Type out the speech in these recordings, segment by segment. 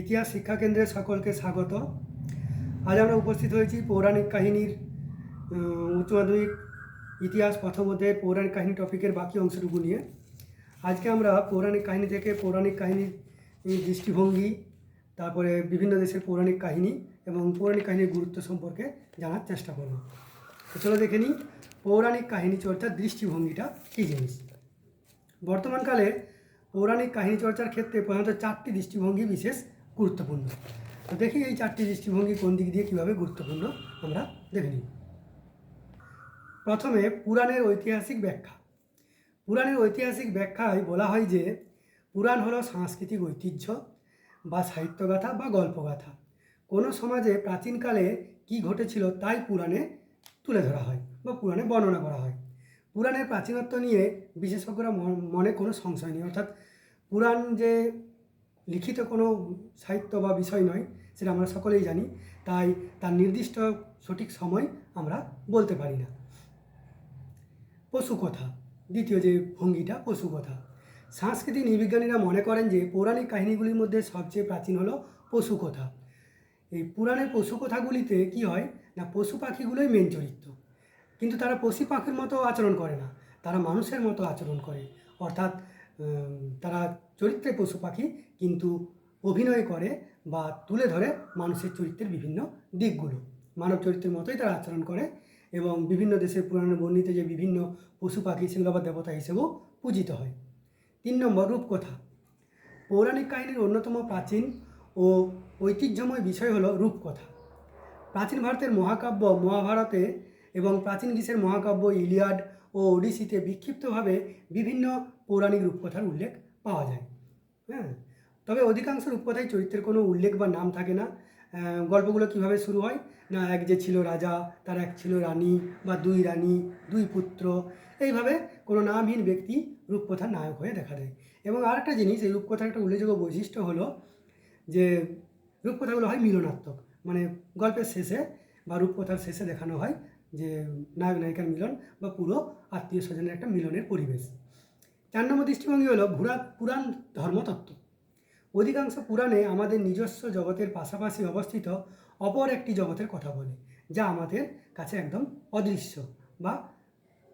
ইতিহাস শিক্ষা কেন্দ্রে সকলকে স্বাগত। আজ আমরা উপস্থিত হয়েছি পৌরাণিক কাহিনীর উচ্চ মাধ্যমিক ইতিহাস প্রথমোধ্যায়ের পৌরাণিক কাহিনী টপিকের বাকি অংশটুকু নিয়ে। আজকে আমরা পৌরাণিক কাহিনী থেকে পৌরাণিক কাহিনীর দৃষ্টিভঙ্গি, তারপরে বিভিন্ন দেশের পৌরাণিক কাহিনী এবং পৌরাণিক কাহিনীর গুরুত্ব সম্পর্কে জানার চেষ্টা করব। চলো দেখে নিই পৌরাণিক কাহিনী চর্চার দৃষ্টিভঙ্গিটা কী জিনিস? বর্তমানকালে পৌরাণিক কাহিনী চর্চার ক্ষেত্রে প্রধানত চারটি দৃষ্টিভঙ্গি বিশেষ গুরুত্বপূর্ণ। তো দেখি এই চারটি দৃষ্টিভঙ্গি কোন দিক দিয়ে কীভাবে গুরুত্বপূর্ণ আমরা দেখে নিই। প্রথমে পুরাণের ঐতিহাসিক ব্যাখ্যা। পুরাণের ঐতিহাসিক ব্যাখ্যায় বলা হয় যে, পুরাণ হলো সাংস্কৃতিক ঐতিহ্য বা সাহিত্যগাথা বা গল্পগাথা। কোনো সমাজে প্রাচীনকালে কী ঘটেছিল তাই পুরাণে তুলে ধরা হয় বা পুরাণে বর্ণনা করা হয়। পুরাণের প্রাচীনত্ব নিয়ে বিশেষজ্ঞরা মনে কোনো সংশয় নেই। অর্থাৎ পুরাণ যে লিখিত কোনো সাহিত্য বা বিষয় নয়, সেটা আমরা সকলেই জানি। তাই তার নির্দিষ্ট সঠিক সময় আমরা বলতে পারি না। পশুকথা, দ্বিতীয় যে ভঙ্গিটা পশু কথা সাংস্কৃতিক নৃবিজ্ঞানীরা মনে করেন যে পৌরাণিক কাহিনীগুলির মধ্যে সবচেয়ে প্রাচীন হলো পশুকথা। এই পুরাণের পশুকথাগুলিতে কি হয় না, পশু পাখিগুলোই মেন চরিত্র। কিন্তু তারা পশু পাখির মতো আচরণ করে না, তারা মানুষের মতো আচরণ করে। অর্থাৎ তারা চরিত্রে পশু পাখি কিন্তু অভিনয় করে বা তুলে ধরে মানুষের চরিত্রের বিভিন্ন দিকগুলো। মানব চরিত্রের মতোই তারা আচরণ করে এবং বিভিন্ন দেশের পুরাণে বর্ণিত যে বিভিন্ন পশু পাখি সেগুলো দেবতা হিসেবেও পূজিত হয়। তিন নম্বর, রূপকথা। পৌরাণিক কাহিনীর অন্যতম প্রাচীন ও ঐতিহ্যময় বিষয় হলো রূপকথা। প্রাচীন ভারতের মহাকাব্য মহাভারতে এবং প্রাচীন গ্রীসের মহাকাব্য ইলিয়াড ও ওডিসিতে বিক্ষিপ্তভাবে বিভিন্ন পৌরাণিক রূপকথার উল্লেখ পাওয়া যায় হ্যাঁ? তবে অধিকাংশ রূপকথায় চরিত্রের কোনো উল্লেখ বা নাম থাকে না। গল্পগুলো কীভাবে শুরু হয়? না, এক যে ছিল রাজা, তার এক ছিল রানী বা দুই রানী, দুই পুত্র। এইভাবে কোনো নামহীন ব্যক্তি রূপকথার নায়ক হয়ে দেখা দেয়। এবং আরেকটা জিনিস, এই রূপকথার একটা উল্লেখযোগ্য বৈশিষ্ট্য হলো যে, রূপকথাগুলো হয় মিলনাত্মক। মানে গল্পের শেষে বা রূপকথার শেষে দেখানো হয় যে নায়ক নায়িকার মিলন বা পুরো আত্মীয় স্বজনের একটা মিলনের পরিবেশ। চার নম্বর দৃষ্টিভঙ্গি হলো ভুরা পুরাণ ধর্মতত্ত্ব। অধিকাংশ পুরাণে আমাদের নিজস্ব জগতের পাশাপাশি অবস্থিত অপর একটি জগতের কথা বলে, যা আমাদের কাছে একদম অদৃশ্য বা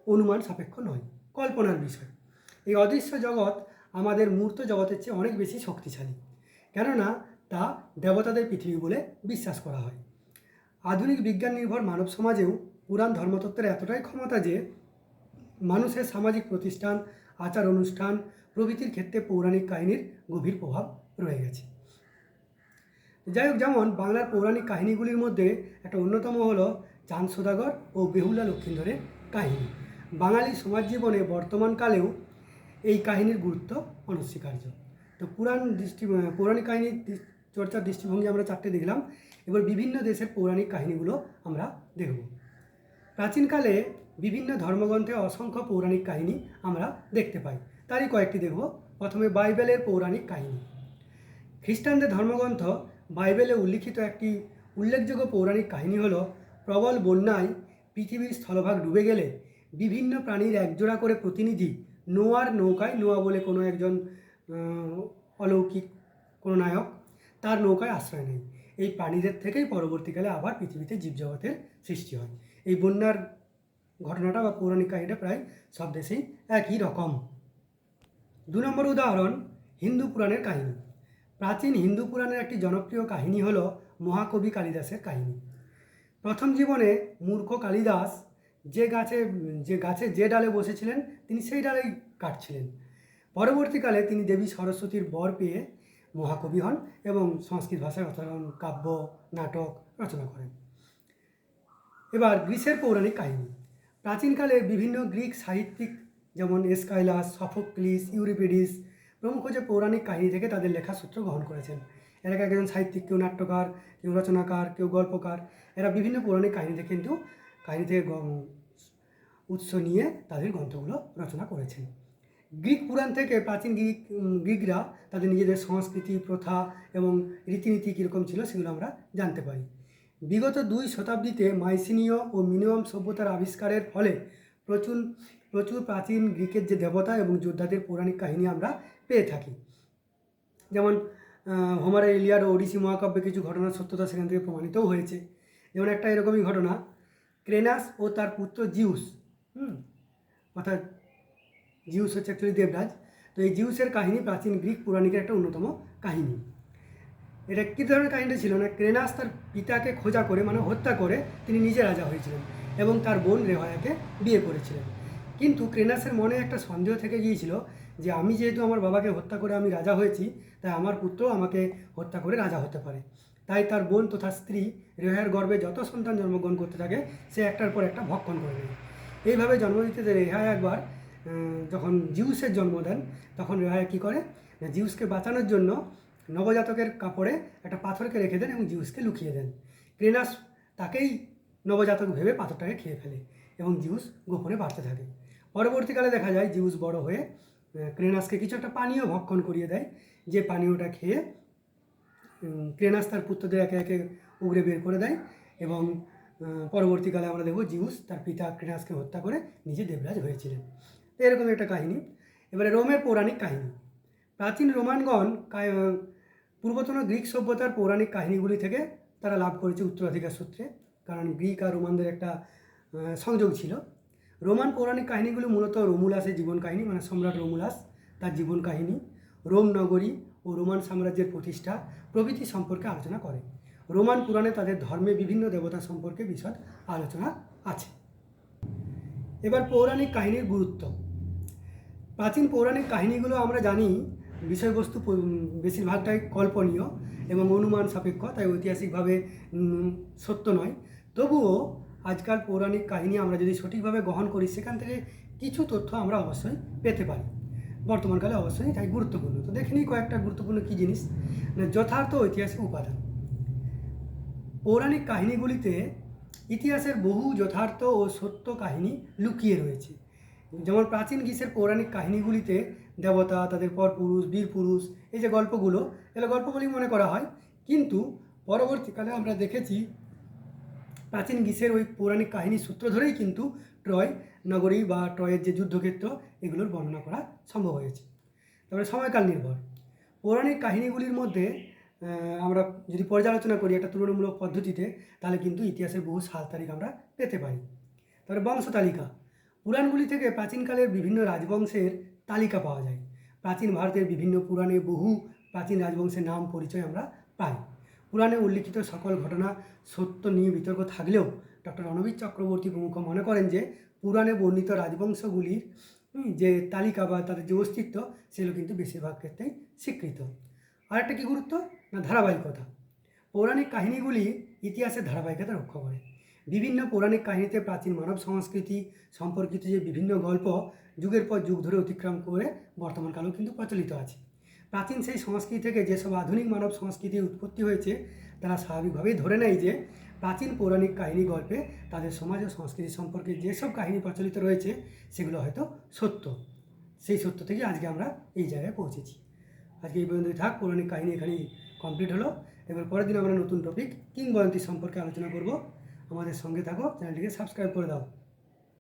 অনুমান সাপেক্ষ নয়, কল্পনার বিষয়। এই অদৃশ্য জগৎ আমাদের মূর্ত জগতের চেয়ে অনেক বেশি শক্তিশালী, কেননা তা দেবতাদের পৃথিবী বলে বিশ্বাস করা হয়। আধুনিক বিজ্ঞান নির্ভর মানব সমাজেও পুরাণ ধর্মতত্ত্বের এতটাই ক্ষমতা যে মানুষের সামাজিক প্রতিষ্ঠান আচার অনুষ্ঠান প্রভৃতির ক্ষেত্রে পৌরাণিক কাহিনীর গভীর প্রভাব রয়ে গেছে। যাই হোক, যেমন বাংলার পৌরাণিক কাহিনীগুলির মধ্যে একটা অন্যতম হলো চাঁদ সদাগর ও বেহুলা লক্ষিন্দরের কাহিনী। বাঙালি সমাজ জীবনে বর্তমানকালেও এই কাহিনীর গুরুত্ব অনস্বীকার্য। তো পুরাণ দৃষ্টি, পৌরাণিক কাহিনীর দৃ- চর্চার দৃষ্টিভঙ্গি আমরা চারটে দেখলাম। এবার বিভিন্ন দেশের পৌরাণিক কাহিনীগুলো আমরা দেখব। প্রাচীনকালে বিভিন্ন ধর্মগ্রন্থে অসংখ্য পৌরাণিক কাহিনী আমরা দেখতে পাই। তারই কয়েকটি দেখব। প্রথমে বাইবেলের পৌরাণিক কাহিনী। খ্রিস্টানদের ধর্মগ্রন্থ বাইবেলে উল্লিখিত একটি উল্লেখযোগ্য পৌরাণিক কাহিনী হলো, প্রবল বন্যায় পৃথিবীর স্থলভাগ ডুবে গেলে বিভিন্ন প্রাণীর একজোড়া করে প্রতিনিধি নোয়ার নৌকায়, নোয়া বলে কোনো একজন অলৌকিক কোনো নায়ক তার নৌকায় আশ্রয় নেয়। এই প্রাণীদের থেকেই পরবর্তীকালে আবার পৃথিবীতে জীবজগতের সৃষ্টি হয়। এই বন্যার ঘটনাটা বা পৌরাণিক কাহিনীটা প্রায় সব দেশেই একই রকম। দু নম্বর উদাহরণ, হিন্দু পুরাণের কাহিনী। প্রাচীন হিন্দু পুরাণের একটি জনপ্রিয় কাহিনী হলো মহাকবি কালিদাসের কাহিনী। প্রথম জীবনে মূর্খ কালিদাস যে গাছে যে গাছে যে ডালে বসেছিলেন, তিনি সেই ডালেই কাটছিলেন। পরবর্তীকালে তিনি দেবী সরস্বতীর বর পেয়ে মহাকবি হন এবং সংস্কৃত ভাষায় অসাধারণ কাব্য, নাটক রচনা করেন। এবার গ্রিসের পৌরাণিক কাহিনী। প্রাচীনকালে বিভিন্ন গ্রিক সাহিত্যিক যেমন এসকাইলাস, সফোক্লিস, ইউরিপিডিস প্রমুখ যে পৌরাণিক কাহিনী থেকে তাদের লেখা সূত্র গ্রহণ করেছেন। এরা এক একজন সাহিত্যিক, কেউ নাট্যকার, কেউ রচনাকার, কেউ গল্পকার, এরা বিভিন্ন পৌরাণিক কাহিনী থেকে কিন্তু কাহিনী থেকে উৎস নিয়ে তাদের গ্রন্থগুলো রচনা করেছেন। গ্রিক পুরাণ থেকে প্রাচীন গ্রিক গ্রিকরা তাদের নিজেদের সংস্কৃতি, প্রথা এবং রীতিনীতি কীরকম ছিল সেগুলো আমরা জানতে পারি। বিগত দুই শতাব্দীতে মাইসিনীয় ও মিনিমাম সভ্যতার আবিষ্কারের ফলে প্রচুর প্রচুর প্রাচীন গ্রিকের যে দেবতা এবং যোদ্ধাদের পৌরাণিক কাহিনী আমরা পেয়ে থাকি। যেমন হোমারের ইলিয়াড ও ওডিসি মহাকাব্যে কিছু ঘটনার সত্যতা সেখান থেকে প্রমাণিতও হয়েছে। যেমন একটা এরকমই ঘটনা, ক্রেনাস ও তার পুত্র জিউস, হুম, অর্থাৎ জিউস হচ্ছে অ্যাকচুয়ালি দেবরাজ। তো এই জিউসের কাহিনী প্রাচীন গ্রিক পুরাণিকের একটা অন্যতম কাহিনী। এটা কী ধরনের কাহিনীটা ছিল? না ক্রেনাস তার পিতাকে খোঁজা করে মানে হত্যা করে তিনি নিজে রাজা হয়েছিলেন এবং তার বোন রেহায়াকে বিয়ে করেছিলেন। কিন্তু ক্রেনাসের মনে একটা সন্দেহ থেকে গিয়েছিল যে আমি যেহেতু আমার বাবাকে হত্যা করে আমি রাজা হয়েছি, তাই আমার পুত্র আমাকে হত্যা করে রাজা হতে পারে। তাই তার বোন তথা স্ত্রী রেহার গর্ভে যত সন্তান জন্মগ্রহণ করতে থাকে, সে একটার পর একটা ভক্ষণ করে নেয়। এইভাবে জন্ম দিতে যে রেহা একবার যখন জিউসের জন্ম দেন, তখন রেহায়া কী করে? জিউসকে বাঁচানোর জন্য নবজাতকের কাপড়ে একটা পাথরকে রেখে দেন এবং জিউসকে লুকিয়ে দেন। ক্রেনাস তাকেই নবজাতক ভেবে পাথরটাকে খেয়ে ফেলে এবং জিউস গোপনে বাড়তে থাকে। পরবর্তীকালে দেখা যায় জিউস বড় হয়ে ক্রেনাসকে কিছু একটা পানীয় ভক্ষণ করিয়ে দেয়। যে পানীয়টা খেয়ে ক্রেনাস তার পুত্রদের একে একে উগরে বের করে দেয় এবং পরবর্তীকালে আমরা দেখব জিউস তার পিতা ক্রেনাসকে হত্যা করে নিজে দেবরাজ হয়েছিলেন। এরকম একটা কাহিনী। এবারে রোমের পৌরাণিক কাহিনী। প্রাচীন রোমানগণ পূর্বতন গ্রিক সভ্যতার পৌরাণিক কাহিনীগুলি থেকে তারা লাভ করেছে উত্তরাধিকার সূত্রে, কারণ গ্রিক আর রোমানদের একটা সংযোগ ছিল। রোমান পৌরাণিক কাহিনীগুলি মূলত রোমুলাসের জীবন কাহিনী মানে সম্রাট রোমুলাস, তার জীবন কাহিনী, রোম নগরী ও রোমান সাম্রাজ্যের প্রতিষ্ঠা প্রভৃতি সম্পর্কে আলোচনা করে। রোমান পুরাণে তাদের ধর্মে বিভিন্ন দেবতা সম্পর্কে বিশদ আলোচনা আছে। এবার পৌরাণিক কাহিনীর গুরুত্ব। প্রাচীন পৌরাণিক কাহিনীগুলো আমরা জানি বিষয়বস্তু বেশিরভাগটাই কল্পনীয় এবং অনুমান সাপেক্ষ, তাই ঐতিহাসিকভাবে সত্য নয়। তবুও আজকাল পৌরাণিক কাহিনী আমরা যদি সঠিকভাবে গ্রহণ করি, সেখান থেকে কিছু তথ্য আমরা অবশ্যই পেতে পারি। বর্তমানকালে অবশ্যই তাই গুরুত্বপূর্ণ। তো দেখে নিই কয়েকটা গুরুত্বপূর্ণ কী জিনিস। যথার্থ ঐতিহাসিক উপাদান। পৌরাণিক কাহিনীগুলিতে ইতিহাসের বহু যথার্থ ও সত্য কাহিনী লুকিয়ে রয়েছে। যেমন প্রাচীন গ্রীসের পৌরাণিক কাহিনীগুলিতে দেবতা, তাদের পরপুরুষ বীর পুরুষ, এই যে গল্পগুলো, এগুলো গল্প বলেই মনে করা হয়। কিন্তু পরবর্তীকালে আমরা দেখেছি, প্রাচীন গ্রীসের ওই পৌরাণিক কাহিনী সূত্র ধরেই কিন্তু ট্রয় নগরী বা ট্রয়ের যে যুদ্ধক্ষেত্র, এগুলোর বর্ণনা করা সম্ভব হয়েছে। তারপরে সময়কাল নির্ভর। পৌরাণিক কাহিনীগুলির মধ্যে আমরা যদি পর্যালোচনা করি একটা তুলনামূলক পদ্ধতিতে, তাহলে কিন্তু ইতিহাসের বহু সাল তারিখ আমরা পেতে পারি। তারপরে বংশ তালিকা। পুরাণগুলি থেকে প্রাচীনকালের বিভিন্ন রাজবংশের তালিকা পাওয়া যায়। প্রাচীন ভারতের বিভিন্ন পুরাণে বহু প্রাচীন রাজবংশের নাম পরিচয় আমরা পাই। পুরাণে উল্লিখিত সকল ঘটনা সত্য নিয়ে বিতর্ক থাকলেও ডক্টর রণবীর চক্রবর্তী প্রমুখ মনে করেন যে, পুরাণে বর্ণিত রাজবংশগুলির যে তালিকা বা তাদের যে অস্তিত্ব, সেগুলো কিন্তু বেশিরভাগ ক্ষেত্রেই স্বীকৃত। আর একটা কী গুরুত্ব? না, ধারাবাহিকতা। পৌরাণিক কাহিনীগুলি ইতিহাসের ধারাবাহিকতা রক্ষা করে। বিভিন্ন পৌরাণিক কাহিনীতে প্রাচীন মানব সংস্কৃতি সম্পর্কিত যে বিভিন্ন গল্প যুগের পর যুগ ধরে অতিক্রম করে বর্তমানকালেও কিন্তু প্রচলিত আছে। প্রাচীন সেই সংস্কৃতি থেকে যেসব আধুনিক মানব সংস্কৃতির উৎপত্তি হয়েছে, তারা স্বাভাবিকভাবেই ধরে নেয় যে প্রাচীন পৌরাণিক কাহিনী গল্পে তাদের সমাজ ও সংস্কৃতি সম্পর্কে যেসব কাহিনী প্রচলিত রয়েছে, সেগুলো হয়তো সত্য। সেই সত্য থেকে আজকে আমরা এই জায়গায় পৌঁছেছি। আজকে এই পর্যন্তই থাক, পৌরাণিক কাহিনী এখানেই কমপ্লিট হলো। এবার পরের দিন আমরা নতুন টপিক কিংবদন্তি সম্পর্কে আলোচনা করব। আমাদের সঙ্গে থাকো চ্যানেলটিকে সাবস্ক্রাইব করে দাও।